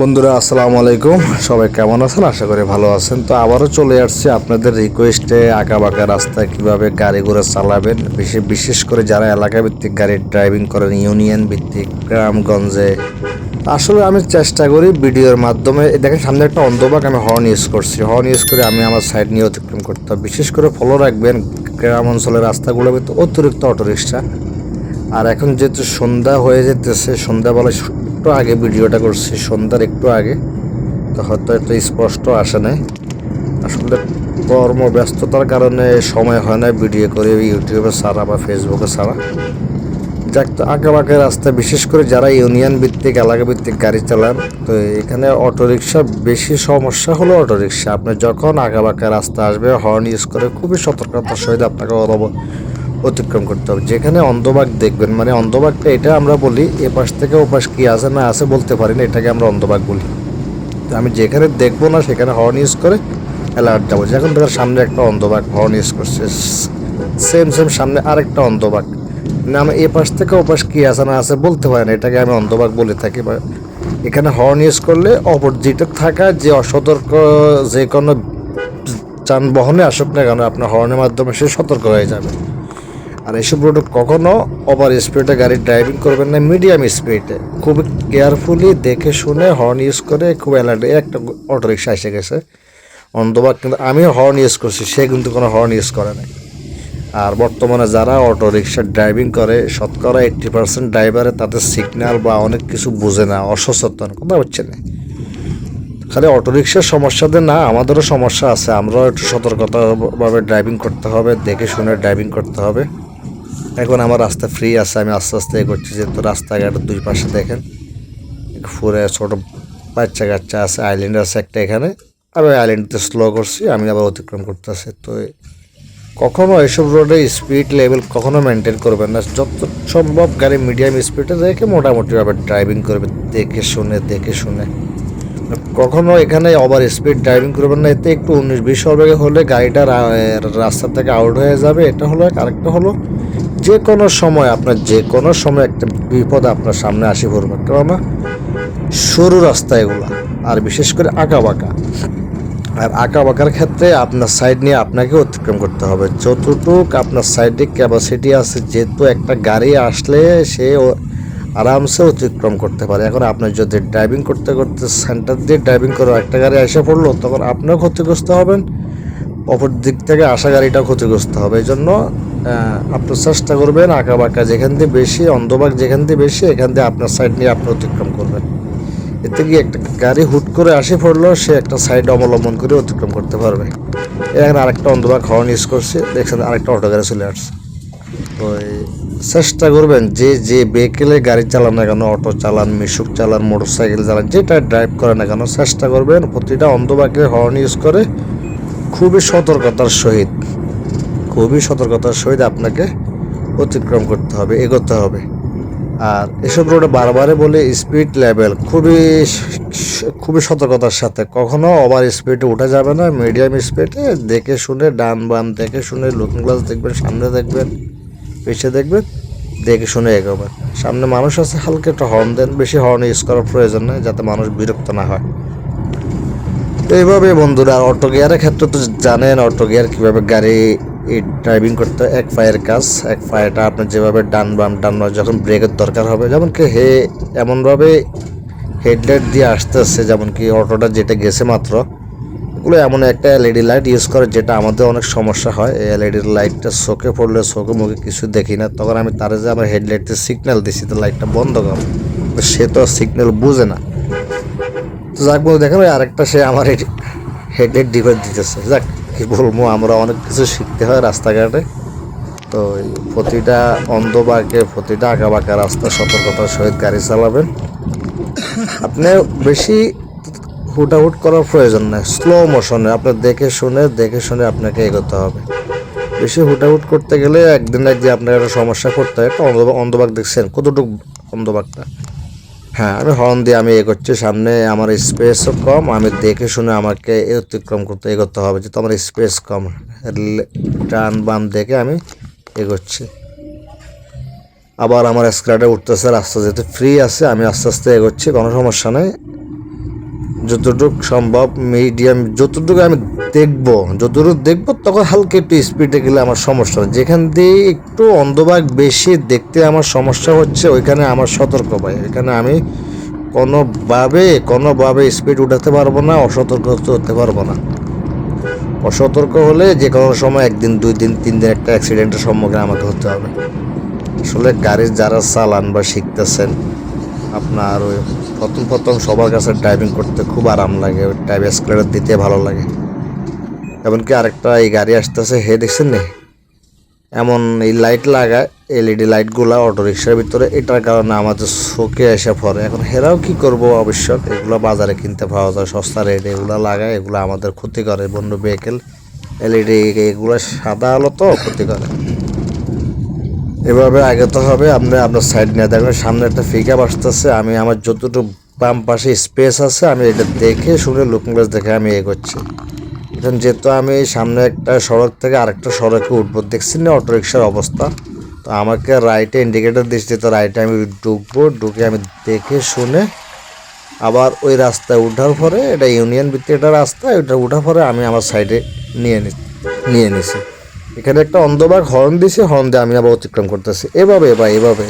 বন্ধুরা, আসসালামু আলাইকুম। সবাই কেমন আছেন? আশা করি ভালো আছেন। তো আবারও চলে আসছি আপনাদের রিকোয়েস্টে আঁকা বাঁকা রাস্তায় কীভাবে গাড়ি ঘোড়া চালাবেন? বিশেষ বিশেষ করে যারা এলাকা ভিত্তিক গাড়ি ড্রাইভিং করেন ইউনিয়ন ভিত্তিক, গ্রামগঞ্জে। আসলে আমি চেষ্টা করি ভিডিওর মাধ্যমে। দেখেন, সামনে একটা অন্ধবাক আমি হর্ন ইউজ করছি। হর্ন ইউজ করে আমি আমার সাইড নিয়ে অতিক্রম করতে বিশেষ করে ফলো রাখবেন গ্রাম অঞ্চলের রাস্তাগুলোতে অতিরিক্ত অটোরিক্সা আর এখন যেহেতু সন্ধ্যা হয়ে যেতেছে, সন্ধ্যাবেলা একটু আগে ভিডিওটা করছি, সন্ধ্যার একটু আগে, তো হয়তো একটু স্পষ্ট আসে নাই। আসলে কর্মব্যস্ততার কারণে সময় হয় না ভিডিও করে, ইউটিউবে ছাড়া বা ফেসবুকে ছাড়া। যাক, তো আঁকা বাঁকা রাস্তা বিশেষ করে যারা ইউনিয়ন ভিত্তিক এলাকা ভিত্তিক গাড়ি চালান, তো এখানে অটোরিকশা, বেশি সমস্যা হলো অটোরিকশা। আপনি যখন আঁকা বাঁকা রাস্তা আসবে হর্ন ইউজ করে খুবই সতর্কতার সহিত আপনাকে অবব- অতিক্রম করতে হবে। যেখানে অন্ধবাগ দেখবেন মানে অন্ধবাগটা এটা আমরা বলি, এ পাশ থেকে ও পাশ কি আছে না আছে বলতে পারি না, এটাকে আমরা অন্ধবাগ বলি। তো আমি যেখানে দেখব না সেখানে হর্ন ইউজ করে অ্যালার্ট যাব যখন দেখেন সামনে একটা অন্ধবাগ হর্ন ইউজ করছে সেম সেম সামনে আরেকটা অন্ধবাগ না আমি এ পাশ থেকে ও পাশ কি আছে না আছে বলতে পারি না, এটাকে আমি অন্ধবাগ বলে থাকি। বা এখানে হর্ন ইউজ করলে অপোজিটে থাকা যে অসতর্ক যে কোনো যানবাহনে আসুক না কেন, আপনার হর্নের মাধ্যমে সে সতর্ক হয়ে যাবে। আর এসব রোডে কখনো ওভার স্পিডে গাড়ি ড্রাইভিং করবেন না মিডিয়াম স্পিডে খুব কেয়ারফুলি দেখে শুনে হর্ন ইউজ করে খুব অ্যালার্ট একটা অটো রিক্সা এসে গেছে। অন্ধবাক কিন্তু আমিও হর্ন ইউজ করছি, সে কিন্তু কোনো হর্ন ইউজ করে নাই। আর বর্তমানে যারা অটো রিক্সা ড্রাইভিং করে, শতকরা এইট্টি পার্সেন্ট ড্রাইভারে তাদের সিগন্যাল বা অনেক কিছু বুঝে না, অসচেতন কথা হচ্ছে না। খালি অটোরিক্সার সমস্যাতে না, আমাদেরও সমস্যা আছে। আমরাও একটু সতর্কতাভাবে ড্রাইভিং করতে হবে, দেখে শুনে ড্রাইভিং করতে হবে। এখন আমার রাস্তা ফ্রি আছে, আমি আস্তে আস্তে এগোচ্ছি যেহেতু রাস্তাঘাটের দুই পাশে দেখেন। ফুরে ছোট বাচ্চা কাচ্চা আছে আইল্যান্ড আছে একটা এখানে। আমি আইল্যান্ডতে স্লো করছি, আমি আবার অতিক্রম করতেছি। তো কখনো এসব রোডে স্পিড লেভেল কখনো মেনটেন করবেন না। যত সম্ভব গাড়ি মিডিয়াম স্পিডে রেখে মোটামুটিভাবে ড্রাইভিং করবে দেখে শুনে দেখে শুনে। কখনো এখানে ওভার স্পিড ড্রাইভিং করবেন না, এতে একটু উনিশ বিশ হলে গাড়িটা রাস্তা থেকে আউট হয়ে যাবে। এটা হলো। আরেকটা হলো যে কোনো সময় আপনার যে কোনো সময় একটা বিপদ আপনার সামনে আসি পড়বে কেননা সরু রাস্তা এগুলা। আর বিশেষ করে আঁকা বাঁকা। আর আঁকা বাঁকার ক্ষেত্রে আপনার সাইড নিয়ে আপনাকে অতিক্রম করতে হবে। যতটুক আপনার সাইডে ক্যাপাসিটি আছে, যেহেতু একটা গাড়ি আসলে সে আরামসে অতিক্রম করতে পারে। এখন আপনি যদি ড্রাইভিং করতে করতে সেন্টার দিয়ে ড্রাইভিং করে একটা গাড়ি এসে পড়ল, তখন আপনিও ক্ষতিগ্রস্ত হবেন। অপর দিক থেকে আসা গাড়িটাও ক্ষতিগ্রস্ত হবে। এই জন্য আহ, আপনি চেষ্টা করবেন আঁকা বাঁকা যেখান দিয়ে বেশি অন্ধবাগ যেখান দিয়ে বেশি এখান দিয়ে আপনার সাইড নিয়ে আপনি অতিক্রম করবেন। এতে কি একটা গাড়ি হুট করে আসে পড়ল সে একটা সাইড অবলম্বন করে অতিক্রম করতে পারবে। এখানে আরেকটা অন্ধবাগ হর্ন ইউজ করছে দেখছেন আরেকটা অটো গাড়ি চলে আসছে। তো চেষ্টা করবেন যে যে ভেহিকেলে গাড়ি চালান না কেন অটো চালান মিশুক চালান মোটর সাইকেল চালান যেটা ড্রাইভ করে না কেন চেষ্টা করবেন প্রতিটা অন্ধবাগে হর্ন ইউজ করে খুবই সতর্কতার সহিত খুবই সতর্কতার সহিত আপনাকে অতিক্রম করতে হবে, এগোতে হবে। আর এসব রোডে বারবারে বলে স্পিড লেভেল খুবই খুবই সতর্কতার সাথে। কখনো ওভার স্পিডে উঠা যাবে না মিডিয়াম স্পিডে দেখে শুনে ডান বাম, দেখে শুনে লুকিং গ্লাস দেখবেন, সামনে দেখবেন পিছিয়ে দেখবেন, দেখে শুনে এগোবেন। সামনে মানুষ আছে, হালকা একটা হর্ন দেন, বেশি হর্ন ইউজ করার প্রয়োজন নেই, যাতে মানুষ বিরক্ত না হয়। এইভাবে বন্ধুরা অটো গিয়ারের ক্ষেত্রে তো জানেন অটো গিয়ার কীভাবে গাড়ি ড্রাইভিং করতে এক পায়ের কাজ, এক পায়েটা আপনার যেভাবে ডান বাম ডান বাম যখন ব্রেকের দরকার হবে, যেমন কি হে, এমনভাবে হেডলাইট দিয়ে আসতেছে, যেমন কি অটোটা যেটা গেছে মাত্র, এগুলো এমন একটা এলইডি লাইট ইউজ করে যেটা আমাদের অনেক সমস্যা হয়। এই এলইডি লাইটটা চোখে পড়লে চোখে মুখে কিছু দেখি না, তখন আমি তারে যে আমার হেডলাইটে সিগন্যাল দিছি, তো লাইটটা বন্ধ কর। সে তো সিগন্যাল বুঝে না। তো যাক বলতে দেখেন আরেকটা সে আমার হেডলাইট ডিভাইস দিতেছে। যাক কি বলব, আমরা অনেক কিছু শিখতে হয় রাস্তাঘাটে। তো প্রতিটা অন্ধবাকে, প্রতিটা আঁকা বাঁকা রাস্তা সতর্কতার সহিত গাড়ি চালাবেন। আপনি বেশি হুটাহুট করার প্রয়োজন নেই স্লো মোশনে আপনি দেখে শুনে দেখে শুনে আপনাকে এগোতে হবে। বেশি হুটাহুট করতে গেলে একদিন একদিন আপনার একটা সমস্যা করতে হয়। একটা অন্ধ- অন্ধবাগ দেখছেন, কতটুকু অন্ধবাগটা হ্যাঁ আমি হর্ন দিয়ে আমি এগোচ্ছি। সামনে আমার স্পেসও কম, আমি দেখে শুনে আমাকে অতিক্রম করতে, এগোতে হবে, যেহেতু আমার স্পেস কম। টান বাম দেখে আমি এগোচ্ছি। আবার আমার স্ক্রাডে উঠতেছে, রাস্তা যেহেতু ফ্রি আছে, আমি আস্তে আস্তে এগোচ্ছি, কোনো সমস্যা নেই। যতটুকু সম্ভব মিডিয়াম যতটুকু আমি দেখব, যতটুকু দেখব তখন হালকা একটু স্পিডে গেলে আমার সমস্যা হয়। যেখান দিয়ে একটু অন্ধভাগ বেশি দেখতে আমার সমস্যা হচ্ছে, ওইখানে আমার সতর্ক পাই এখানে আমি কোনোভাবে কোনোভাবে স্পিড উঠাতে পারব না, অসতর্ক হতে পারব না। অসতর্ক হলে যে কোনো সময় একদিন, দুই দিন, তিন দিন একটা অ্যাক্সিডেন্টের সম্মুখীন আমাকে হতে হবে। আসলে গাড়ির যারা চালান বা শিখতেছেন, আপনার ওই প্রথম প্রথম সবার কাছে ড্রাইভিং করতে খুব আরাম লাগে ওই টাইপ স্কুলেটার দিতে ভালো লাগে। এমনকি আরেকটা এই গাড়ি আসতেছে, হে দেখছেন নি? এমন এই লাইট লাগায় এলইডি লাইটগুলা অটো রিক্সার ভিতরে, এটার কারণে আমাদের শোকে এসে পড়ে। এখন হেরাও কি করব আবশ্যক এগুলো বাজারে কিনতে পাওয়া যায়, সস্তা রেট এগুলো লাগায়, এগুলো আমাদের ক্ষতি করে। বন্য ভেহিকেল এলইডি এগুলো সাদা আলো তো ক্ষতি করে। এভাবে আগে তো হবে আপনি আপনার সাইড নিয়ে দেখবেন সামনে একটা পিকআপ আসতেছে, আমি আমার যতটুকু বাম পাশে স্পেস আছে, আমি এটা দেখে শুনে লুকিং গ্লাস দেখে আমি এগোচ্ছি এখন যেহেতু আমি সামনে একটা সড়ক থেকে আরেকটা সড়কে উঠবো, দেখছি না অটো রিক্সার অবস্থা, তো আমাকে রাইটে ইন্ডিকেটার দিচ্ছি তো রাইটে আমি ঢুকবো ঢুকে আমি দেখে শুনে আবার ওই রাস্তায় উঠার পরে, এটা ইউনিয়ন ভিত্তিক একটা রাস্তা ওইটা উঠার পরে আমি আমার সাইডে নিয়ে নিয়ে নিছি। এখানে একটা অন্ধবাগ হর্ন দিছে হর্ন দিয়ে আমি আবার অতিক্রম করতেছি। এভাবে বা এভাবে।